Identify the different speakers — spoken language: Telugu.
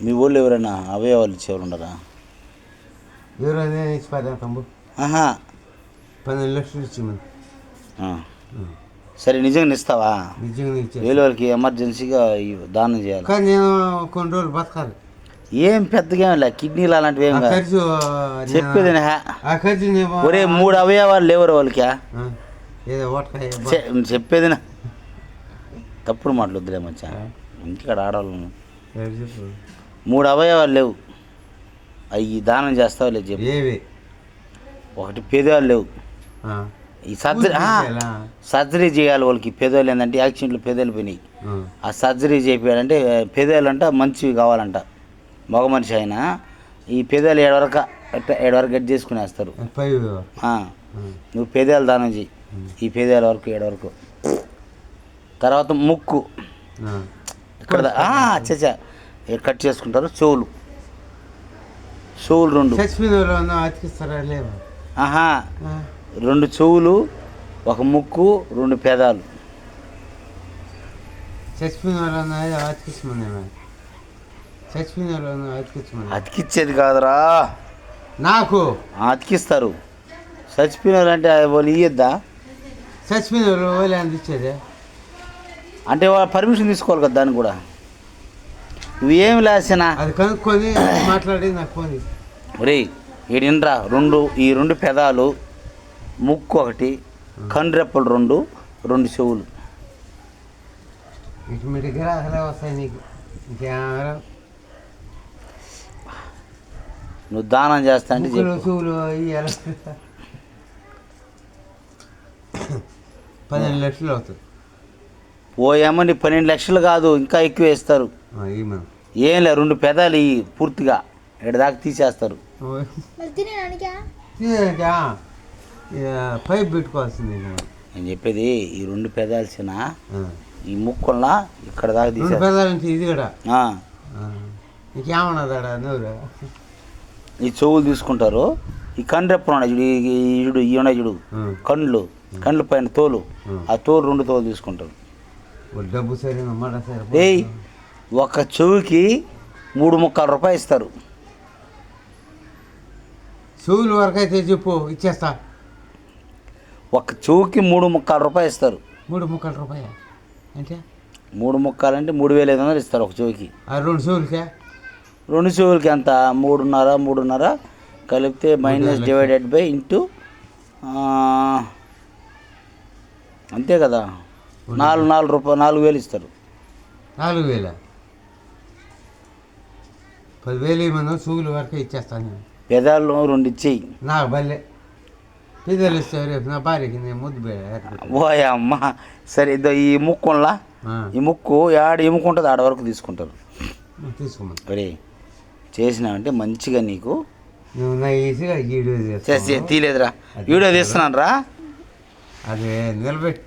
Speaker 1: మీ ఊళ్ళో ఎవరైనా అవయవాలు ఇచ్చేవాళ్ళు ఉండరా
Speaker 2: ఎవరైనా ఇచ్చిపోతాం తమ్ముడు
Speaker 1: ఆహా.
Speaker 2: పన్నెండు లక్షలు.
Speaker 1: సరే నిజంగా ఇస్తావా?
Speaker 2: నిజంగా
Speaker 1: వేరే వాళ్ళకి ఎమర్జెన్సీగా దానం చేయాలి.
Speaker 2: కానీ నేను కొన్ని రోజులు బతకాలి.
Speaker 1: ఏం పెద్దగా ఏం లే కిడ్నీలు అలాంటివి ఏం కాదు.
Speaker 2: ఖర్చు
Speaker 1: చెప్పేది.
Speaker 2: ఆ ఖర్చు
Speaker 1: ఒరే మూడు అవయవాలు లేవరు వాళ్ళకి?
Speaker 2: ఆ, ఏదో ఓటకాయ
Speaker 1: చె- చెప్పేది. తప్పుడు మాటలు వద్దులే మచ్చా. ఇంటికాడ ఆడవాళ్ళు మూడు అవయవాలు లేవు. అవి దానం చేస్తావు లేదు చెప్పు
Speaker 2: ఏవి?
Speaker 1: ఒకటి పేదవాళ్ళు లేవు. ఈ సర్జరీ? సర్జరీ చేయాలి? వాళ్ళకి. పేదవాళ్ళు ఏంటంటే యాక్సిడెంట్లు పేదలు పోయినాయి.
Speaker 2: ఆ.
Speaker 1: సర్జరీ చేయాలంటే పేదవాళ్ళు అంట మంచివి కావాలంట. మగ మనిషి అయినా ఈ పేదలు ఏడవరక ఏడవరకు గట్టి చేసుకునేస్తారు. నువ్వు పేదవాళ్ళు దానం చేయి ఈ పేదవాళ్ళ వరకు ఏడవరకు తర్వాత ముక్కు. ఇక్కడ చచ్చా కట్ చేసుకుంటారు? చెవులు. చెవులు రెండు. ఆహా. రెండు చెవులు ఒక ముక్కు రెండు పెదాలు. అతికిచ్చేది కాదురా.
Speaker 2: నాకు?
Speaker 1: అతికిస్తారు చచ్చిపోయిన వాళ్ళు అంటే వాళ్ళు ఇయ్యద్దా?
Speaker 2: చచ్చిపోయిన వాళ్ళు వాళ్ళు అందించేదే?
Speaker 1: అంటే వాళ్ళు పర్మిషన్ తీసుకోవాలి కదా దాన్ని కూడా. ఇవేం లేసినా
Speaker 2: అది కనుక్కొని మాట్లాడి నాకు ఫోన్
Speaker 1: ఈడినరా రెండు ఈ రెండు పెదాలు ముక్కు ఒకటి కండ్రెప్పలు రెండు రెండు చెవులు.
Speaker 2: ఇటు మీ దగ్గర అసలే వస్తాయి నీకు. ఇంకేమైనా
Speaker 1: నువ్వు దానం చేస్తా అంటే చెప్పు.
Speaker 2: పన్నెండు లక్షలు అవుతుంది
Speaker 1: పోయామో నీ పన్నెండు లక్షలు కాదు ఇంకా ఎక్కువ వేస్తారు.
Speaker 2: ఈ మనం
Speaker 1: ఏం లే రెండు పెదాలు ఇయ్యి పూర్తిగా ఇక్కడ దాకా తీసేస్తారు.
Speaker 2: పైప్ పెట్టుకోవాల్సింది నేను.
Speaker 1: చెప్పేది ఈ రెండు పెదాల్సిన. ఈ ముక్కుల్లా ఇక్కడ దాకా తీసేస్తారు.
Speaker 2: పెదాలంటే ఇది కూడా?
Speaker 1: ఈ చెవులు తీసుకుంటారు ఈ కండ్రెప్పలు ఉన్నాయి చూడు ఈ- ఈ ఈ ఉన్నాయి చూడు. కండ్లు కండ్ల పైన తోలు. ఆ. తోలు రెండు తోలు తీసుకుంటారు.
Speaker 2: డబ్బు సరే
Speaker 1: ఏయ్ ఒక చెవుకి మూడు ముక్కల రూపాయలు ఇస్తారు.
Speaker 2: చెవులు వరకు అయితే చెప్పు ఇచ్చేస్తా.
Speaker 1: ఒక చెవుకి మూడు ముక్కల రూపాయలు ఇస్తారు.
Speaker 2: మూడు ముక్కల రూపాయ? అంటే?
Speaker 1: మూడు ముక్కలు అంటే మూడు వేల ఐదు వందలు ఇస్తారు ఒక చెవుకి.
Speaker 2: ఆ రెండు చెవులకే?
Speaker 1: రెండు చెవులకి ఎంత? మూడున్నర మూడున్నర కలిపితే మైనస్ డివైడెడ్ బై ఇంటూ అంతే కదా? నాలుగు నాలుగు రూపాయలు నాలుగు వేలు ఇస్తారు.
Speaker 2: నాలుగు వేల. పదివేలు ఏమన్నా చెవుల వరకే ఇచ్చేస్తాను నేను.
Speaker 1: పెదాలు రెండు ఇచ్చేయి.
Speaker 2: నాకు బల్లే. పిల్లలు ఇస్తే రేపు నా భార్యకి నేను ముద్దు.
Speaker 1: ఓయ్ అమ్మ. సరే ఇదో ఈ ముక్కులా ఈ ముక్కు ఆడ ఎముకుంటుంది ఆడ వరకు తీసుకుంటారు.
Speaker 2: తీసుకోమని
Speaker 1: ఒరే చేసినావంటే మంచిగా నీకు
Speaker 2: నువ్వు నా ఈజీగా వీడియో
Speaker 1: తీలేదురా వీడియో తీస్తున్నాను రా
Speaker 2: అది నిలబెట్టి